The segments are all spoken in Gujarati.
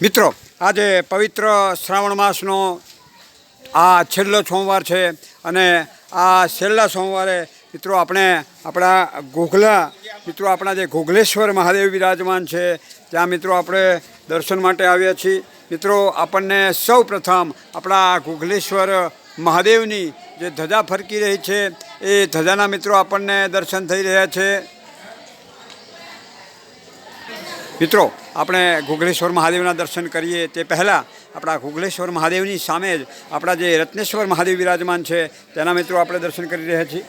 મિત્રો, આજે પવિત્ર શ્રાવણ માસનો આ છેલ્લો સોમવાર છે અને આ છેલ્લા સોમવારે મિત્રો આપણે આપણા ઘોઘલા, મિત્રો આપણા જે ઘોઘલેશ્વર મહાદેવ વિરાજમાન છે ત્યાં મિત્રો આપણે દર્શન માટે આવ્યા છીએ. મિત્રો, આપણને સૌ પ્રથમ આપણા ઘોઘલેશ્વર મહાદેવની જે ધજા ફરકી રહી છે, એ ધજાના મિત્રો આપણને દર્શન થઈ રહ્યા છે. મિત્રો આપણે ઘુગલેશ્વર મહાદેવના દર્શન કરીએ તે પહેલાં આપણા ઘુગલેશ્વર મહાદેવની સામે જ આપણા જે રત્નેશ્વર મહાદેવ વિરાજમાન છે તેના મિત્રો આપણે દર્શન કરી રહ્યા છીએ.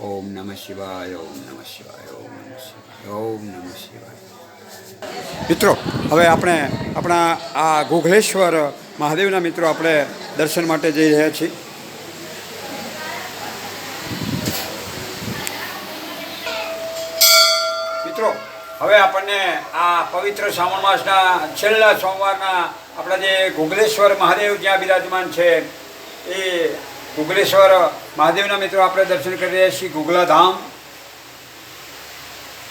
ઓમ નમઃ શિવાય ઓમ નમઃ શિવાય ઓમ નમઃ શિવાય ઓમ નમઃ શિવાય. મિત્રો હવે આપણે આપણા આ ઘોઘલેશ્વર મહાદેવના મિત્રો આપણે દર્શન માટે જઈ રહ્યા છીએ મિત્રો હવે આપણને આ પવિત્ર શ્રાવણ માસના છેલ્લા સોમવારના આપણા જે ગુગલેશ્વર મહાદેવ જ્યાં બિરાજમાન છે, એ ગુગલેશ્વર મહાદેવના મિત્રો આપણે દર્શન કરી રહ્યા છીએ ગુગલાધામ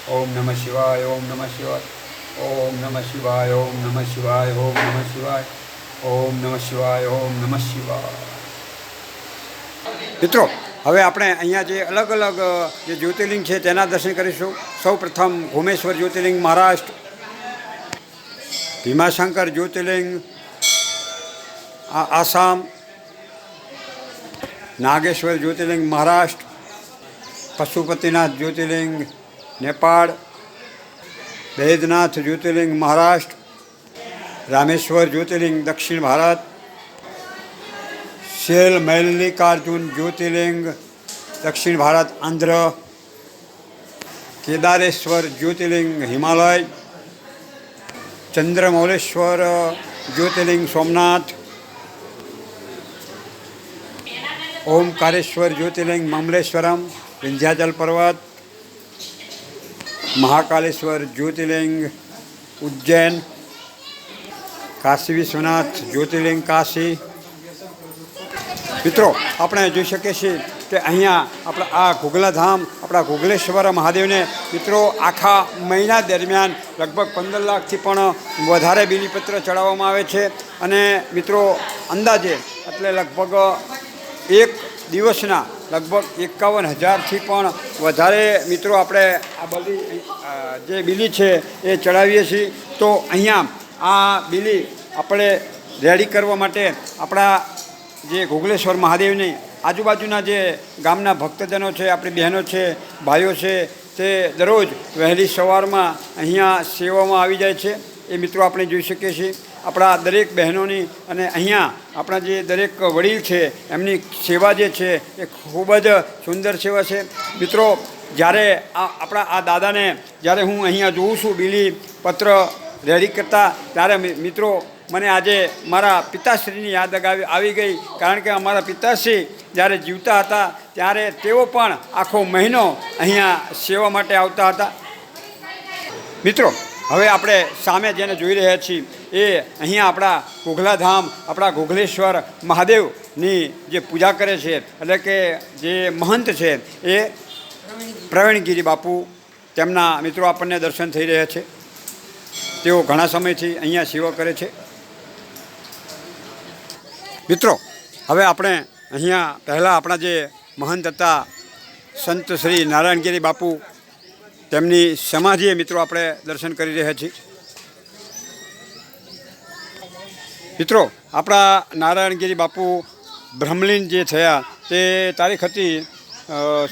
ધામ ઓમ નમઃ શિવાય, ઓમ નમઃ શિવાય, ઓમ નમઃ શિવાય, ઓમ નમઃ શિવાય, ઓમ નમઃ શિવાય, ઓમ નમઃ શિવાય, ઓમ નમઃ શિવાય. મિત્રો હવે આપણે અહીંયા જે અલગ અલગ જે જ્યોતિર્લિંગ છે તેના દર્શન કરીશું. સૌ પ્રથમ ભૂમેશ્વર જ્યોતિર્લિંગ મહારાષ્ટ્ર. ભીમાશંકર જ્યોતિર્લિંગ આસામ. નાગેશ્વર જ્યોતિર્લિંગ મહારાષ્ટ્ર. પશુપતિનાથ જ્યોતિર્લિંગ નેપાળ. વૈદનાથ જ્યોતિર્લિંગ મહારાષ્ટ્ર. રામેશ્વર જ્યોતિર્લિંગ દક્ષિણ ભારત. शेल मल्लिकार्जुन ज्योतिर्लिंग, दक्षिण भारत, आंध्र, केदारेश्वर, ज्योतिर्लिंग, हिमालय चंद्रमौलेश्वर ज्योतिर्लिंग, सोमनाथ ओमकारेश्वर ज्योतिर्लिंग ममलेश्वरम विंध्याचल पर्वत, महाकालेश्वर, ज्योतिर्लिंग, उज्जैन, काशी विश्वनाथ, ज्योतिर्लिंग, काशी મિત્રો, આપણે જોઈ શકીએ છીએ કે અહીંયા આપણા આ ઘોઘલા ધામ આપણા ઘોઘલેશ્વર મહાદેવને મિત્રો આખા મહિના દરમિયાન લગભગ પંદર લાખથી પણ વધારે બિલીપત્ર ચડાવવામાં આવે છે. અને મિત્રો, અંદાજે એટલે લગભગ એક દિવસના લગભગ એકાવન હજારથી પણ વધારે મિત્રો આપણે આ બલી જે બિલી છે એ ચડાવીએ છીએ. તો અહીંયા આ બિલી આપણે રેડી કરવા માટે આપણા જે ઘોઘલેશ્વર મહાદેવની આજુબાજુના જે ગામના ભક્તજનો છે, આપણી બહેનો છે, ભાઈઓ છે, તે દરરોજ વહેલી સવારમાં અહીંયા સેવામાં આવી જાય છે. એ મિત્રો આપણે જોઈ શકીએ છીએ. આપણા દરેક બહેનોની અને અહીંયા આપણા જે દરેક વડીલ છે, એમની સેવા જે છે, એ ખૂબ જ સુંદર સેવા છે. મિત્રો, જ્યારે આ આપણા આ દાદાને જ્યારે હું અહીંયા જોઉં છું, બીલી પત્ર રેડી કરતા ત્યારે મિત્રો, મને આજે મારા પિતાશ્રીની યાદ અગાવી, આવી ગઈ. કારણ કે અમારા પિતાશ્રી જ્યારે જીવતા હતા, ત્યારે તેઓ પણ આખો મહિનો અહીંયા સેવા માટે આવતા હતા. મિત્રો, હવે આપણે સામે જેને જોઈ રહ્યા છીએ, એ અહીંયા આપણા ઘોઘલાધામ, આપણા ઘોઘલેશ્વર મહાદેવની જે પૂજા કરે છે, એટલે કે જે મહંત છે, એ પ્રવીણગીરી બાપુ તેમના મિત્રો આપણને દર્શન થઈ રહ્યા છે. તેઓ ઘણા સમયથી અહીંયા સેવા કરે છે. મિત્રો, હવે આપણે અહીંયા પહેલાં આપણા જે મહંત હતા સંત શ્રી નારાયણગીરી બાપુ, તેમની સમાધિએ મિત્રો આપણે દર્શન કરી રહ્યા છીએ. મિત્રો, આપણા નારાયણગીરી બાપુ બ્રહ્મલીન જે થયા, તે તારીખ હતી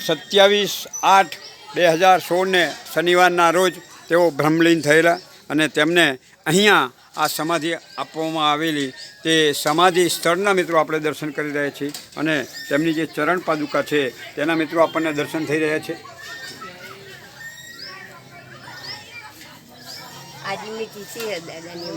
સત્યાવીસ આઠ બે હજાર સોળને શનિવારના રોજ તેઓ બ્રહ્મલીન થયેલા. અને તેમને અહીંયા આ સમાધિ આપવામાં આવેલી તે સમાધિ સ્થળના મિત્રો આપણે દર્શન કરી રહ્યા છીએ અને તેમની જે ચરણ પાદુકા છે તેના મિત્રો આપણને દર્શન થઈ રહ્યા છે. આજની દાદાની